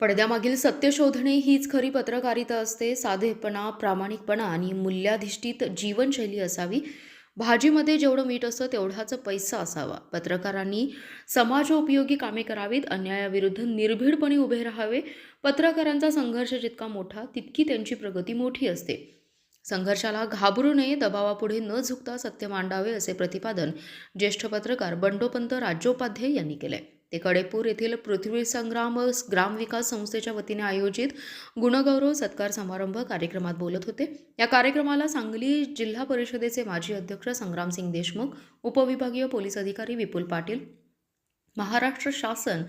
पडद्यामागील सत्य शोधणे हीच खरी पत्रकारिता असते. साधेपणा प्रामाणिकपणा आणि मूल्याधिष्ठित जीवनशैली असावी. भाजीमध्ये जेवढं मीठ असतं तेवढाच पैसा असावा. पत्रकारांनी समाजोपयोगी कामे करावीत अन्यायाविरुद्ध निर्भीडपणे उभे राहावे. पत्रकारांचा संघर्ष जितका मोठा तितकी त्यांची प्रगती मोठी असते. संघर्षाला घाबरू नये दबावापुढे न झुकता सत्य मांडावे असे प्रतिपादन ज्येष्ठ पत्रकार बंडोपंत राज्योपाध्ये यांनी केले ते कडेपूर येथील पृथ्वी संग्राम ग्रामविकास संस्थेच्या वतीने आयोजित गुणगौरव सत्कार समारंभ कार्यक्रमात बोलत होते. या कार्यक्रमाला सांगली जिल्हा परिषदेचे माजी अध्यक्ष संग्रामसिंग देशमुख उपविभागीय पोलीस अधिकारी विपुल पाटील महाराष्ट्र शासन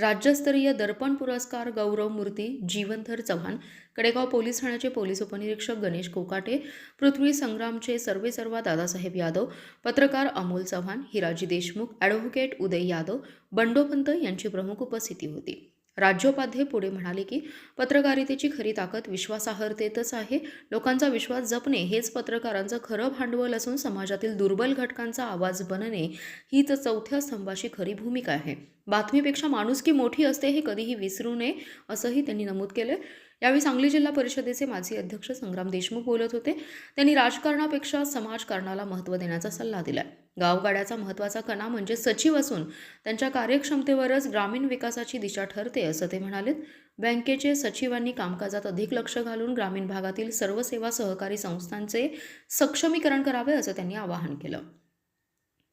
राज्यस्तरीय दर्पण पुरस्कार गौरव मूर्ती जीवनधर चव्हाण कडेगाव पोलीस ठाण्याचे पोलीस उपनिरीक्षक गणेश कोकाटे पृथ्वी संग्रामचे सर्वे सर्वा दादासाहेब यादव पत्रकार अमोल चव्हाण हिराजी देशमुख ॲडव्होकेट उदय यादव बंडोपंत यांची प्रमुख उपस्थिती होती. राज्योपाध्ये पुढे म्हणाले की पत्रकारितेची खरी ताकद विश्वासार्हतेतच आहे. लोकांचा विश्वास जपणे हेच पत्रकारांचं खरं भांडवल असून समाजातील दुर्बल घटकांचा आवाज बनणे हीच चौथ्या स्तंभाची खरी भूमिका आहे. बातमीपेक्षा माणुसकी मोठी असते हे कधीही विसरू नये असंही त्यांनी नमूद केलं यावेळी सांगली जिल्हा परिषदेचे माजी अध्यक्ष संग्राम देशमुख बोलत होते. त्यांनी राजकारणापेक्षा समाजकारणाला महत्त्व देण्याचा सल्ला दिलाय. गावगाड्याचा महत्त्वाचा कणा म्हणजे सचिव असून त्यांच्या कार्यक्षमतेवरच ग्रामीण विकासाची दिशा ठरते असं ते म्हणालेत. बँकेचे सचिवांनी कामकाजात अधिक लक्ष घालून ग्रामीण भागातील सर्व सेवा सहकारी संस्थांचे सक्षमीकरण करावे असं त्यांनी आवाहन केलं.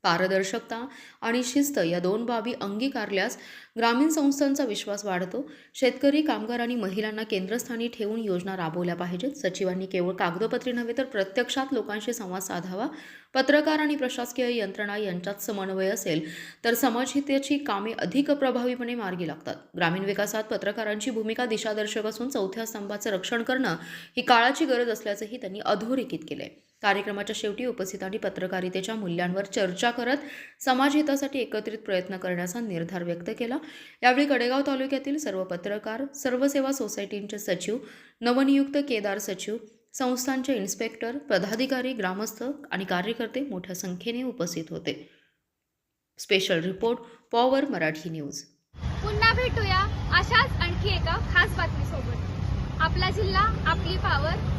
पारदर्शकता आणि शिस्त या दोन बाबी अंगीकारल्यास ग्रामीण संस्थांचा विश्वास वाढतो. शेतकरी कामगार आणि महिलांना केंद्रस्थानी ठेवून योजना राबवल्या पाहिजेत. सचिवांनी केवळ कागदोपत्री नव्हे तर प्रत्यक्षात लोकांशी संवाद साधावा. पत्रकार आणि प्रशासकीय यंत्रणा यांच्यात समन्वय असेल तर समाजहिताची कामे अधिक प्रभावीपणे मार्गी लागतात. ग्रामीण विकासात पत्रकारांची भूमिका दिशादर्शक असून चौथ्या स्तंभाचं रक्षण करणं ही काळाची गरज असल्याचंही त्यांनी अधोरेखित केलंय. कार्यक्रमाच्या शेवटी उपस्थितांनी पत्रकारितेच्या मूल्यांवर चर्चा करत समाजहितासाठी एकत्रित प्रयत्न करण्याचा निर्धार व्यक्त केला. यावेळी कडेगाव तालुक्यातील सर्व पत्रकार सर्व सेवा सोसायटींचे सचिव नवनियुक्त केदार सचिव संस्थांचे इन्स्पेक्टर पदाधिकारी ग्रामस्थ आणि कार्यकर्ते मोठ्या संख्येने उपस्थित होते. Special report power Marathi news. पुन्हा भेटूया अशाच आणखी एका खास बातमीसोबत. आपला जिल्हा आपली पावर